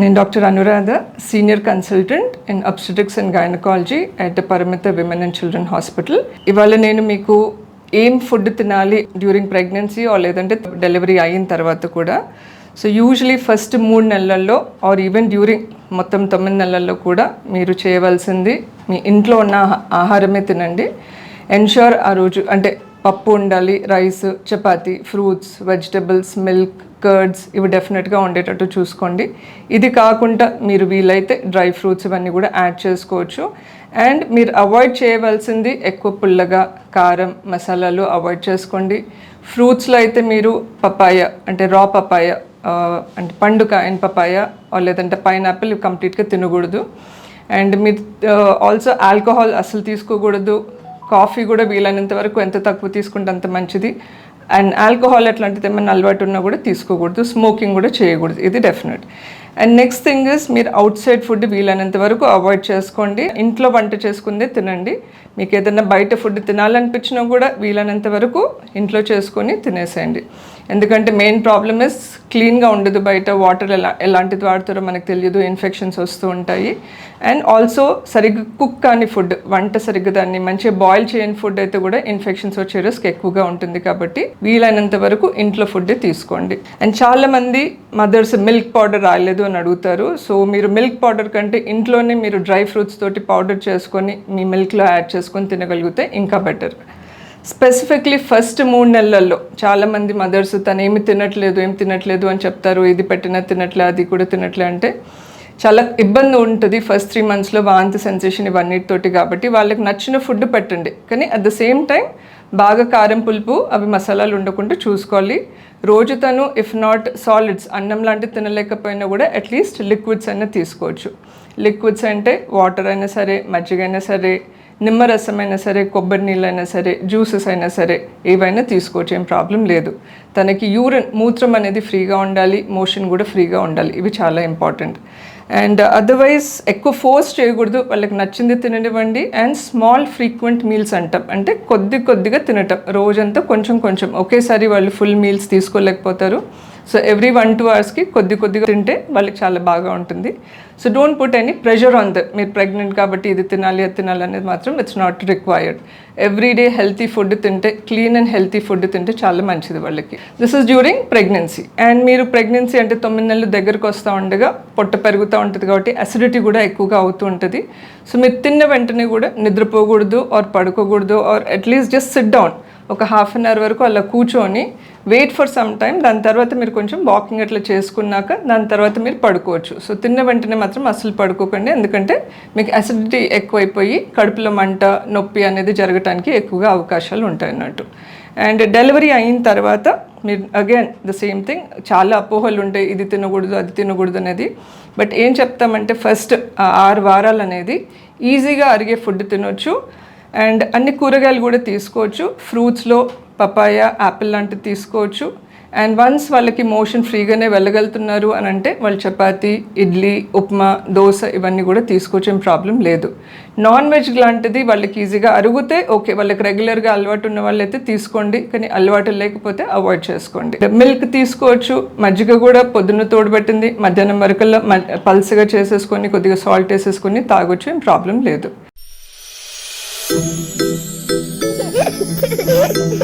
నేను doctor Anuradha senior consultant in obstetrics and gynaecology at Paramitha women and children hospital. ఇవాళ నేను మీకు ఏం ఫుడ్ తినాలి డ్యూరింగ్ ప్రెగ్నెన్సీ ఆర్ లేదంటే డెలివరీ అయిన తర్వాత కూడా సో యూజువలీ ఫస్ట్ మూడు నెలల్లో ఆర్ ఈవెన్ డ్యూరింగ్ మొత్తం తొమ్మిది నెలల్లో కూడా మీరు చేయవలసింది మీ ఇంట్లో ఉన్న ఆహా- ఆహారమే తినండి. ఎన్ష్యూర్ ఆ రోజు అంటే పప్పు ఉండాలి rice chapati fruits vegetables milk curds ఇవి డెఫినెట్గా ఉండేటట్టు చూసుకోండి. ఇది కాకుండా మీరు వీలైతే డ్రై ఫ్రూట్స్ ఇవన్నీ కూడా యాడ్ చేసుకోవచ్చు. అండ్ మీరు అవాయిడ్ చేయవలసింది ఎక్కువ పుల్లగా కారం మసాలాలు అవాయిడ్ చేసుకోండి. ఫ్రూట్స్లో అయితే మీరు పపాయ అంటే రా పపాయ అంటే పండుగ అండ్ పపాయ లేదంటే పైనాపిల్ కంప్లీట్గా తినకూడదు. అండ్ మీరు ఆల్సో ఆల్కహాల్ అసలు తీసుకోకూడదు. కాఫీ కూడా వీలైనంత వరకు ఎంత తక్కువ తీసుకుంటే అంత మంచిది. అండ్ ఆల్కహాల్ అట్లాంటిది ఏమైనా అలవాటు ఉన్నా కూడా తీసుకోకూడదు. స్మోకింగ్ కూడా చేయకూడదు. ఇది definite and next thing is మీరు అవుట్ సైడ్ ఫుడ్ వీలైనంత వరకు అవాయిడ్ చేసుకోండి. ఇంట్లో వంట చేసుకుందే తినండి. మీకు ఏదైనా బయట ఫుడ్ తినాలనిపించినా కూడా వీలైనంత వరకు ఇంట్లో చేసుకొని తినేసేయండి. ఎందుకంటే మెయిన్ ప్రాబ్లమ్ ఇస్ క్లీన్గా ఉండదు బయట వాటర్ ఎలా ఎలాంటిది వాడుతారో మనకు తెలియదు ఇన్ఫెక్షన్స్ వస్తూ ఉంటాయి. అండ్ ఆల్సో సరిగ్గా కుక్ కాని ఫుడ్ వంట సరిగ్గా దాన్ని మంచిగా బాయిల్ చేయని ఫుడ్ అయితే కూడా ఇన్ఫెక్షన్స్ వచ్చే రిస్క్ ఎక్కువగా ఉంటుంది కాబట్టి వీలైనంత వరకు ఇంట్లో ఫుడ్ తీసుకోండి. అండ్ చాలామంది మదర్స్ మిల్క్ పౌడర్ రాలేదు అని అడుగుతారు. సో మీరు మిల్క్ పౌడర్ కంటే ఇంట్లోనే మీరు డ్రై ఫ్రూట్స్ తోటి పౌడర్ చేసుకొని మీ మిల్క్లో యాడ్ చేసుకొని తినగలిగితే ఇంకా బెటర్ స్పెసిఫిక్లీ ఫస్ట్ మూడు నెలల్లో చాలామంది మదర్స్ తను ఏమి తినట్లేదు ఏం తినట్లేదు అని చెప్తారు. ఇది పెట్టినా తినట్లే అది కూడా తినట్లే అంటే చాలా ఇబ్బంది ఉంటుంది ఫస్ట్ త్రీ మంత్స్లో వాంతి సెన్సేషన్ ఇవన్నిటితోటి కాబట్టి వాళ్ళకి నచ్చిన ఫుడ్ పెట్టండి. కానీ అట్ ద సేమ్ టైం బాగా కారం పులుపు అవి మసాలాలు ఉండకుండా చూసుకోవాలి. రోజు తను ఇఫ్ నాట్ సాలిడ్స్ అన్నం లాంటివి తినలేకపోయినా కూడా అట్లీస్ట్ లిక్విడ్స్ అయినా తీసుకోవచ్చు. లిక్విడ్స్ అంటే వాటర్ అయినా సరే మజ్జిగ అయినా సరే నిమ్మరసం అయినా సరే కొబ్బరి నీళ్ళు అయినా సరే జ్యూసెస్ అయినా సరే ఏవైనా తీసుకోవచ్చు ఏం ప్రాబ్లం లేదు. తనకి యూరిన్ మూత్రం అనేది ఫ్రీగా ఉండాలి మోషన్ కూడా ఫ్రీగా ఉండాలి. ఇవి చాలా ఇంపార్టెంట్. అండ్ అదర్వైజ్ ఎక్కువ ఫోర్స్ చేయకూడదు. వాళ్ళకి నచ్చింది తిననివ్వండి. అండ్ స్మాల్ ఫ్రీక్వెంట్ మీల్స్ అంటాం. అంటే కొద్ది కొద్దిగా తినటం. రోజంతా కొంచెం కొంచెం. ఒకేసారి వాళ్ళు ఫుల్ మీల్స్ తీసుకోలేకపోతారు. సో ఎవ్రీ వన్ టూ అవర్స్కి కొద్ది కొద్దిగా తింటే వాళ్ళకి చాలా బాగా ఉంటుంది. So don't put any pressure on the మీరు ప్రెగ్నెంట్ కాబట్టి ఇది తినాలి అది తినాలి అనేది మాత్రం it's not required every day healthy food తింటే క్లీన్ అండ్ హెల్తీ ఫుడ్ తింటే చాలా మంచిది వాళ్ళకి. This is during pregnancy and మీరు ప్రెగ్నెన్సీ అంటే తొమ్మిది నెలలు దగ్గరకు వస్తూ ఉండగా పొట్ట పెరుగుతూ ఉంటుంది కాబట్టి అసిడిటీ కూడా ఎక్కువగా అవుతూ ఉంటుంది. సో మీరు తిన్న వెంటనే కూడా నిద్రపోకూడదు or పడుకోకూడదు or at least just sit down ఒక హాఫ్ అన్ అవర్ వరకు అలా కూర్చొని వెయిట్ ఫర్ సమ్ టైం దాని తర్వాత మీరు కొంచెం వాకింగ్ అట్లా చేసుకున్నాక దాని తర్వాత మీరు పడుకోవచ్చు. సో తిన్న వెంటనే మాత్రం అస్సలు పడుకోకండి. ఎందుకంటే మీకు అసిడిటీ ఎక్కువైపోయి కడుపులో మంట నొప్పి అనేది జరగటానికి ఎక్కువగా అవకాశాలు ఉంటాయి అన్నట్టు. అండ్ డెలివరీ అయిన తర్వాత మీరు అగైన్ ద సేమ్ థింగ్ చాలా అపోహలు ఉంటాయి. ఇది తినకూడదు అది తినకూడదు అనేది. బట్ ఏం చెప్తామంటే ఫస్ట్ ఆరు వారాలు అనేది ఈజీగా అరిగే ఫుడ్ తినొచ్చు. అండ్ అన్ని కూరగాయలు కూడా తీసుకోవచ్చు. ఫ్రూట్స్లో పపాయ యాపిల్ లాంటివి తీసుకోవచ్చు. అండ్ వన్స్ వాళ్ళకి మోషన్ ఫ్రీగానే వెళ్ళగలుగుతున్నారు అని అంటే వాళ్ళు చపాతి ఇడ్లీ ఉప్మా దోశ ఇవన్నీ కూడా తీసుకోవచ్చు ఏం ప్రాబ్లం లేదు. నాన్ వెజ్ లాంటిది వాళ్ళకి ఈజీగా అరుగుతే ఓకే వాళ్ళకి రెగ్యులర్గా అలవాటు ఉన్న వాళ్ళైతే తీసుకోండి కానీ అలవాటు లేకపోతే అవాయిడ్ చేసుకోండి. మిల్క్ తీసుకోవచ్చు మజ్జిగ కూడా పొద్దున్న తోడుపెట్టింది మధ్యాహ్నం వరకల్లా మ- పల్సగా చేసేసుకొని కొద్దిగా సాల్ట్ వేసేసుకొని తాగొచ్చు ఏం ప్రాబ్లం లేదు. Ha ha ha!